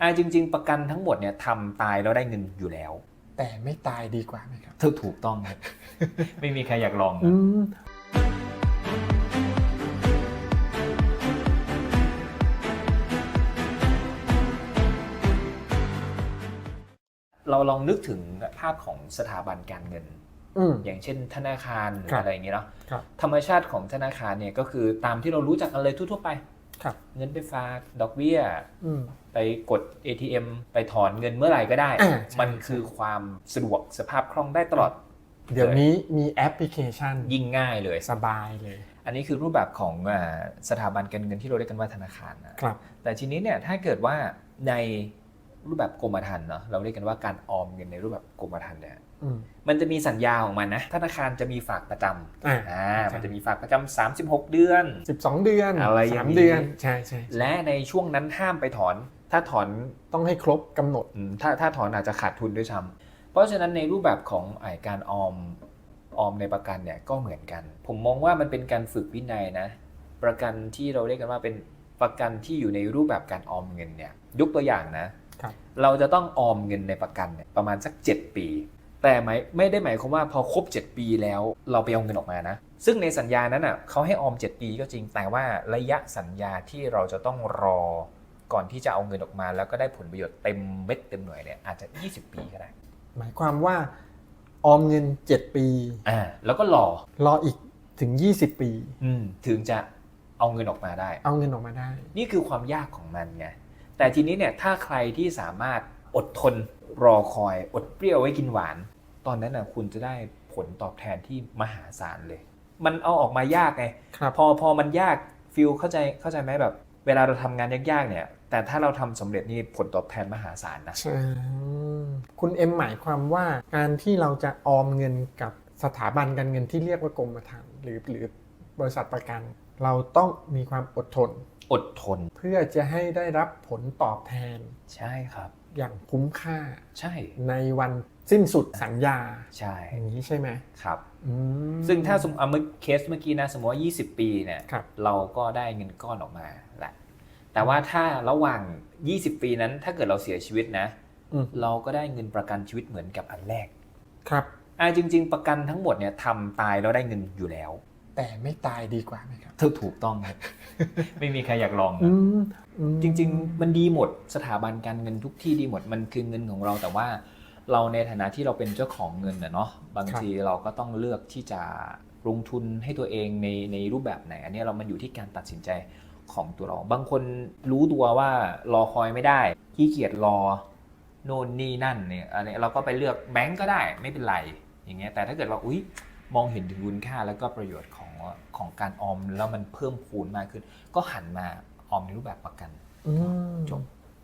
อ่าจริง ๆ ประกันทั้งหมดเนี่ยทำตายแล้วได้เงินอยู่แล้ว แต่ไม่ตายดีกว่าไหมครับถูกถูกต้องครับ ไม่มีใครอยากลองนะ อืมเราลองนึกถึงภาพของสถาบันการเงิน อืม อย่างเช่น ธนาคารหรือครับอะไรอย่างเงี้ยเนาะครับ ธรรมชาติของธนาคารเนี่ยก็คือตามที่เรารู้จักกันเลยทั่วๆไปครับ เงินไปฝากดอกเบี้ยอืมไปกด ATM ไปถอนเงินเมื่อไหร่ก็ได้อ่าใช่มันคือความสะดวกสภาพคล่องได้ตลอด เดี๋ยวนี้มีแอปพลิเคชัน ยิ่งง่ายเลยสบายเลย อันนี้คือรูปแบบของอ่าสถาบันการเงินที่เราเรียกกันว่าธนาคารนะครับแต่ทีนี้เนี่ยถ้าเกิดว่าใน รูปแบบกรมธรรม์เนาะเราเรียกกันว่าการออมเงินในรูปแบบกรมธรรม์เนี่ยอืมมันจะมีสัญญาของมันนะธนาคารจะมีฝากประจำอ่าอ่าใช่มันจะมีฝากประจำ36 เดือนสิบสองเดือนอะไรอย่างสามนี้เดือนใช่ใช่ใช่และในช่วงนั้นห้ามไปถอน ถ้าถอนต้องให้ครบกำหนดอืมถ้าถ้าถอนอาจจะขาดทุนด้วยซ้ำเพราะฉะนั้นในรูปแบบของไอการออมออมในประกันเนี่ยก็เหมือนกัน ผมมองว่ามันเป็นการฝึกวินัยนะ ประกันที่เราเรียกกันว่าเป็นประกันที่อยู่ในรูปแบบการออมเงินเนี่ยยกตัวอย่างนะครับ เราจะต้องออมเงินในประกันเนี่ยประมาณสัก 7 ปี แต่ไม่ไม่ได้หมายความว่าพอครบ 7 ปีแล้วเราไปเอาเงินออกมานะ ซึ่งในสัญญานั้นอะเขาให้ออม 7 ปีก็จริงแต่ว่าระยะสัญญาที่เราจะต้องรอก่อนที่จะเอาเงินออกมา แล้วก็ได้ผลประโยชน์เต็มเม็ดเต็มหน่วยเนี่ยอาจจะ 20 ปีก็ได้หมายความว่าออมเงิน 7 ปีอ่าแล้วก็รอรออีกถึง 20 ปี อืมถึงจะเอาเงินออกมาได้ เอาเงินออกมาได้ นี่คือความยากของมันไง แต่ทีนี้เนี่ยถ้าใครที่สามารถอดทนรอคอย อดเปรี้ยวไว้กินหวาน ตอนนั้นนะคุณจะได้ผลตอบแทนที่มหาศาลเลย มันเอาออกมายากไงครับพอพอมันยากฟิลเข้าใจเข้าใจไหมแบบ เวลาเราทำงานยากๆเนี่ย แต่ถ้าเราทำสำเร็จนี่ผลตอบแทนมหาศาลนะใช่คุณเอ็มหมายความว่าการที่เราจะออมเงินกับสถาบันการเงินที่เรียกว่ากรมธรรม์หรือหรือบริษัทประกัน เราต้องมีความอดทน อดทน เพื่อจะให้ได้รับผลตอบแทน ใช่ครับ อย่างคุ้มค่าใช่ ในวันสิ้นสุดสัญญาใช่อย่างนี้ใช่ไหมครับอืมซึ่งถ้าสมมติเอาเมื่อเคสเมื่อกี้นะสมมติว่า 20 ปีเนี่ยครับเราก็ได้เงินก้อนออกมาแหละแต่ว่าถ้าระหว่าง 20 ปีนั้นถ้าเกิดเราเสียชีวิตนะอืมเราก็ได้เงินประกันชีวิตเหมือนกับอันแรก ครับอ่าจริง ๆ ประกันทั้งหมดเนี่ยทำตายแล้วได้เงินอยู่แล้ว แต่ไม่ตายดีกว่าไหมครับถูกถูกต้องครับไม่มีใครอยากลองอืนะมอืมจริง ๆ มันดีหมดสถาบันการเงินทุกที่ดีหมดมันคือเงินของเราแต่ว่าเราในฐานะที่เราเป็นเจ้าของเงินนะเนาะบางทีเราก็ต้องเลือกที่จะลงทุนให้ตัวเองในในรูปแบบไหนอันนี้เรามันอยู่ที่การตัดสินใจของตัวเรา บางคนรู้ตัวว่ารอคอยไม่ได้ขี้เกียจรอโน่นนี่นั่นเนี่ยอันนี้เราก็ไปเลือกแบงก์ก็ได้ไม่เป็นไรอย่างเงี้ยแต่ถ้าเกิดว่าอุ้ย มองเห็นถึงคุณค่าแล้วก็ประโยชน์ของของการออมแล้วมันเพิ่มพูนมากขึ้น ก็หันมาออมในรูปแบบประกันอืมจบ